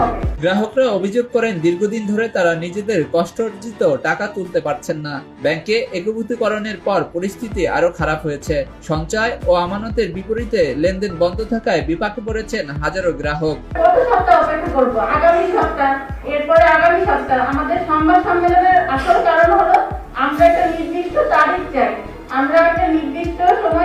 হবে। গ্রাহকরা অভিযোগ করেন দীর্ঘদিন ধরে তারা নিজেদের কষ্টার্জিত টাকা তুলতে পারছেন না। ব্যাংকে একভূতকরণের পর পরিস্থিতি আরও খারাপ হয়েছে। সঞ্চয় ও আমানতের বিপরীতে লেনদেন বন্ধ থাকায় বিপাকে পড়েছেন হাজারো গ্রাহক। কত সপ্তাহ অপেক্ষা করব। আগামী সপ্তাহ এরপরে আগামী সপ্তাহ। আমাদের সংবাদ সম্মেলনের আসল কারণ হলো আমরা একটা নির্দিষ্ট তারিখ চাই। আমরা একটা নির্দিষ্ট সময়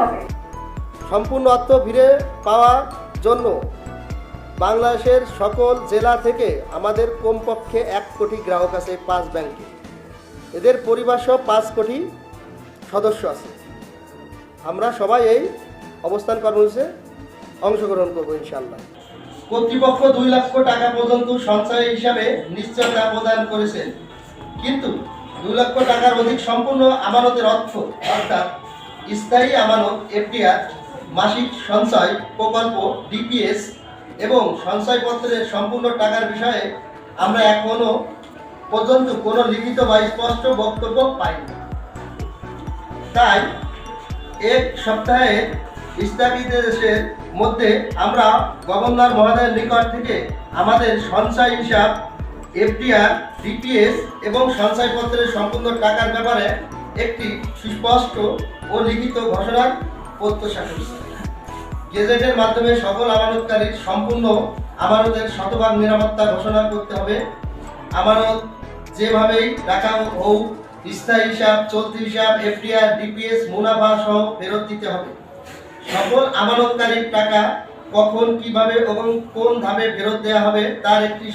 হবে। সম্পূর্ণ অর্থ ফিরে পাওয়ার জন্য বাংলাদেশের সকল জেলা থেকে আমাদের কমপক্ষে এক কোটি গ্রাহক আছে পাঁচ ব্যাংকে। এদের পরিবার সহ পাঁচ কোটি সদস্য আছে। আমরা সবাই এই অবস্থান কর্মসূচিতে অংশগ্রহণ করব ইনশাল্লাহ কর্তৃপক্ষ দুই লক্ষ টাকা পর্যন্ত সঞ্চয় হিসাবে নিশ্চয়তা প্রদান করেছেন কিন্তু দুই লক্ষ টাকার অধিক সম্পূর্ণ আমানতের অর্থ অর্থাৎ স্থায়ী আমানত, এফডিআর, মাসিক সঞ্চয় প্রকল্প, ডিপিএস এবং সঞ্চয়পত্রের সম্পূর্ণ টাকার বিষয়ে আমরা এখনও পর্যন্ত কোনো লিখিত বা স্পষ্ট বক্তব্য পাইনি। তাই এক সপ্তাহের স্থগিতাদেশের মধ্যে আমরা গভর্নর মহোদয়ের নিকট থেকে আমাদের সঞ্চয় হিসাব, এফডিআর, ডিপিএস এবং সঞ্চয়পত্রের সম্পূর্ণ টাকার ব্যাপারে একটি সুস্পষ্ট ও লিখিত ঘোষণার প্রত্যাশা গেজেটের মাধ্যমে সকল আমানতকারীর সম্পূর্ণ আমানতের শতভাগ নিরাপত্তা ঘোষণা করতে হবে। আমানত যেভাবেই রাখা হোক, স্থায়ী হিসাব, চলতি হিসাব, এফডিআর, ডিপিএস, মুনাফা সহ ফেরত দিতে হবে। সকল আমানতকারীর টাকা কখন, কীভাবে এবং কোন ধাপে ফেরত দেওয়া হবে তার একটি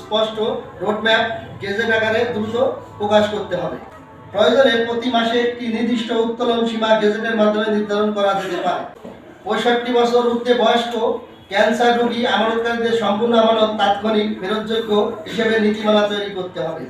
স্পষ্ট রোডম্যাপ গেজেট আকারে দ্রুত প্রকাশ করতে হবে। প্রয়োজনে প্রতি মাসে একটি নির্দিষ্ট উত্তোলন সীমা গেজেটের মাধ্যমে নির্ধারণ করা যেতে পারে। পঁয়ষট্টি বছর ঊর্ধ্বে বয়স্ক, ক্যান্সার রোগী, আমানতকারীদের সম্পূর্ণ আমানত তাৎক্ষণিক, ফেরতযোগ্য হিসেবে নীতিমালা তৈরি করতে হবে।